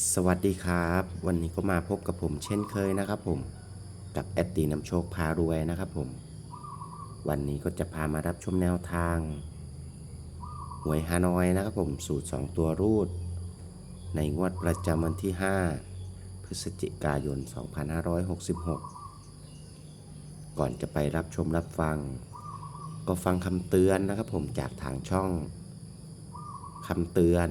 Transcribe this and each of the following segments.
สวัสดีครับ วันนี้ก็มาพบกับผมเช่นเคยนะครับผมกับแอดตีนำโชคพารวยนะครับผม วันนี้ก็จะพามารับชมแนวทาง หวยฮานอยนะครับผมสูตร 2 ตัวรูด ในงวดประจำวันที่ 5 พฤศจิกายน 2566 ก่อนจะไปรับชมรับฟัง ก็ฟังคำเตือนนะครับผมจากทางช่องคำเตือน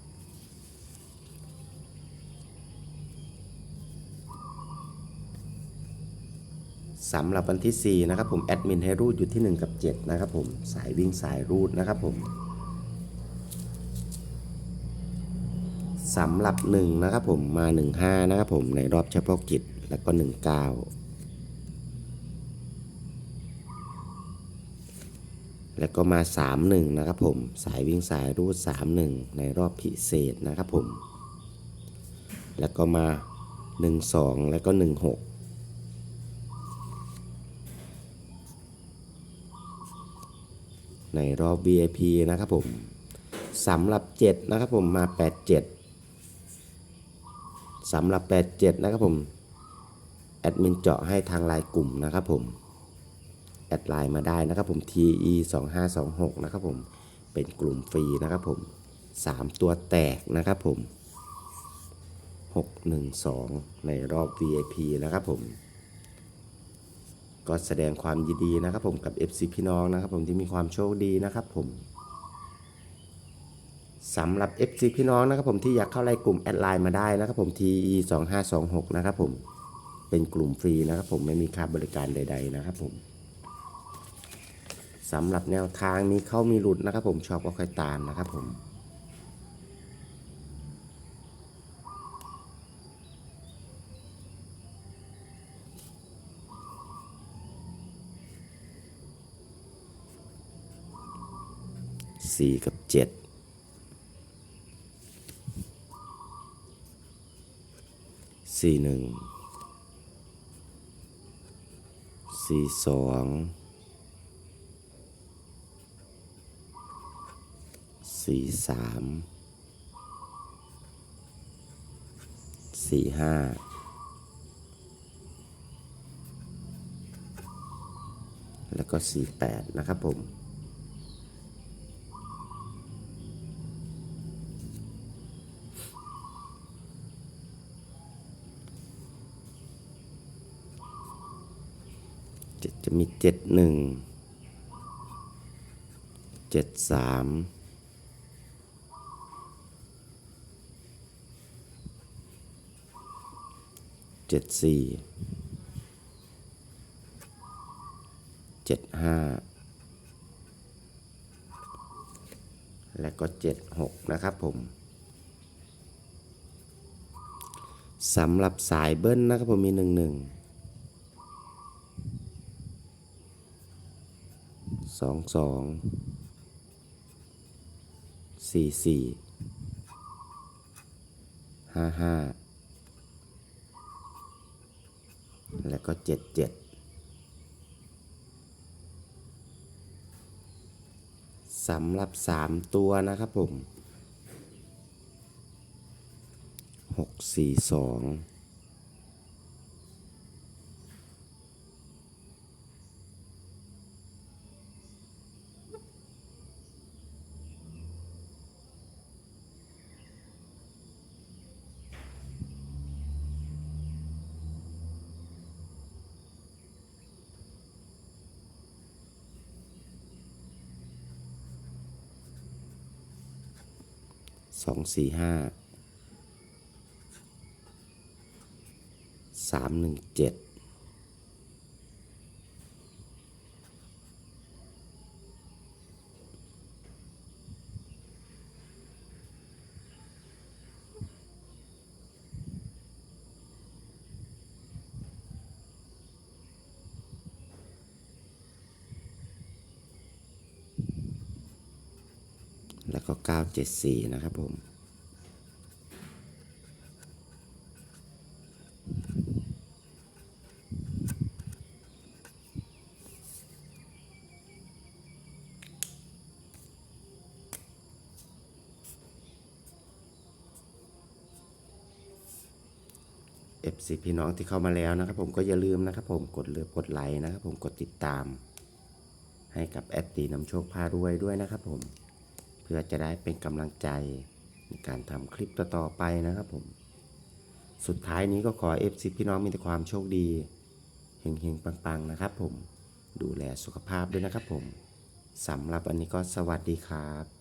สำหรับวันที่ 4 นะครับผมแอดมินให้รูดอยู่ที่ 1 กับ 7 นะครับผมสายวิ่งสายรูดนะครับผมสำหรับ 1 นะครับผมมา 15 นะครับผมในรอบเฉพาะกิจแล้วก็ 19 แล้วก็มา 31 นะครับผมสายวิ่งสายรูด 31 ในรอบพิเศษนะครับผมแล้วก็มา 12 แล้วก็ 16 ในรอบ VIP นะครับผมสำหรับ 7 นะครับผมมา 87สำหรับ 87 นะครับผมแอดมินเจาะให้ทางไลน์กลุ่มนะครับผมแอดไลน์มาได้นะครับผม TE 2526นะครับผมเป็นกลุ่มฟรีนะครับผม 3 ตัวแตกนะครับผม 612 ในรอบ VIP นะครับผม ก็แสดงความยินดีนะครับผมกับ FC พี่น้องนะครับผมที่มีความโชคดีนะครับผมสำหรับ FC พี่น้องนะครับผมที่อยากเข้าไลน์กลุ่มแอดไลน์มาได้นะครับผม TE 2526นะครับผมเป็นกลุ่มฟรีนะครับผมไม่มีค่าบริการใด ๆ นะครับผมสำหรับแนวทางมีเข้ามีหลุดนะครับผมชอบก็ค่อยตามนะครับผม สี่กับเจ็ดสี่หนึ่งสี่สองสี่สามสี่ห้าแล้วก็สี่แปดนะครับผม จะจะมีเจ็ดหนึ่งเจ็ดสามเจ็ดสี่เจ็ดห้าและก็เจ็ดหกนะครับผมสำหรับสายเบิ้ลนะครับผมมีหนึ่งหนึ่ง สองสองสี่สี่ห้าห้าแล้วก็เจ็ดเจ็ดสำหรับสามตัวนะครับผมหกสี่สอง สองสี่ห้าสามหนึ่งเจ็ด แล้วก็ 974 นะครับผม FC พี่น้องที่เข้ามาแล้วนะครับผมก็อย่าลืมนะครับผมกดเลือกกดไลค์นะครับผมกดติดตาม ให้กับแอดตีนำโชคพารวยด้วยนะครับผม พื่อจะได้เป็นกำลังใจในการทำคลิปต่อๆไปนะครับผม สุดท้ายนี้ก็ขอ FC พี่น้องมีแต่ความโชคดีเฮงๆ ปังๆ นะครับผม ดูแลสุขภาพด้วยนะครับผมสำหรับอันนี้ก็สวัสดีครับ